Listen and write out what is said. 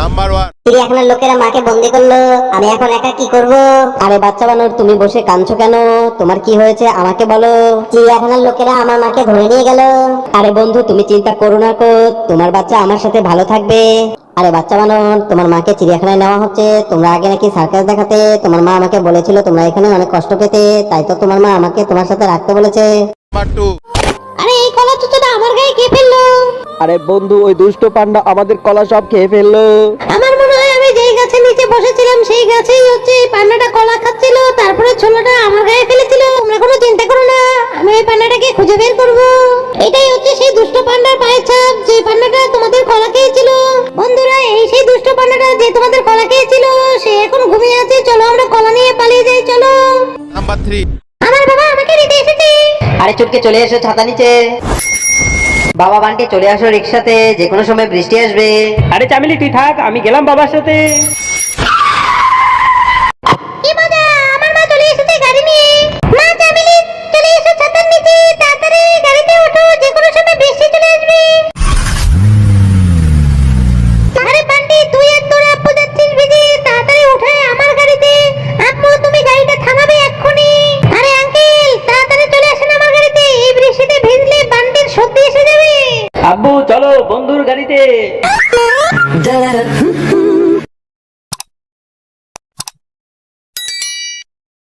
Number one. চিড়িয়াখানার লোকেরা মাকে বন্দি করল আমি এখন একা কি করব? আরে বাচ্চা বানর তুমি বসে কাঁদছো কেন? তোমার কি হয়েছে? আমাকে বলো। চিড়িয়াখানার লোকেরা আমার মাকে ধরে নিয়ে গেল? আরে বন্ধু তুমি চিন্তা করো না কো। তোমার বাচ্চা আমার সাথে ভালো থাকবে। আরে বাচ্চা বানর তোমার মাকে চিড়িয়াখানায় নেওয়া হচ্ছে। তোমরা আগে নাকি সার্কাস দেখাতে। তোমার মা আমাকে বলেছিল তোমরা এখানে অনেক কষ্ট পেতে। তাই তো তোমার মা আমাকে তোমার সাথে রাখতে বলেছে। আরে এই কলা চুচোটা আমার গায়ে কে ফেলল? আরে বন্ধু ওই দুষ্ট পান্ডা আমাদের কলা সব খেয়ে ফেলল। আমার মনে হয় আমি যেই গাছের নিচে বসেছিলাম সেই গাছেই হচ্ছে এই পান্নাটা কলা খাচ্ছিল তারপরে ছোলাটা আমার গায়ে ফেলেছিল। তোমরা কোনো চিন্তা করো না আমি ওই পান্নাটাকে খুঁজে বের করব। এটাই হচ্ছে সেই দুষ্ট পান্ডার পায়ের ছাপ যে পান্নাটা তোমাদের কলা খেয়েছিল। বন্ধুরা এই সেই দুষ্ট পান্নাটা যে তোমাদের কলা খেয়েছিল সে এখন ঘুমিয়ে আছে। চলো আমরা কলা নিয়ে পালিয়ে যাই চলো। নাম্বার থ্রি আমার বাবা আমাকে নিতে এসেছে। আরে চুটকে চলে এসো ছাতা নিচে। বাবা বান্টি চলে আসো রিক্সাতে যে কোনো সময় বৃষ্টি আসবে। আরে চামিলি, তুই থাক, আমি গেলাম বাবার সাথে। আব্বু চলো বন্ধুর গাড়িতে।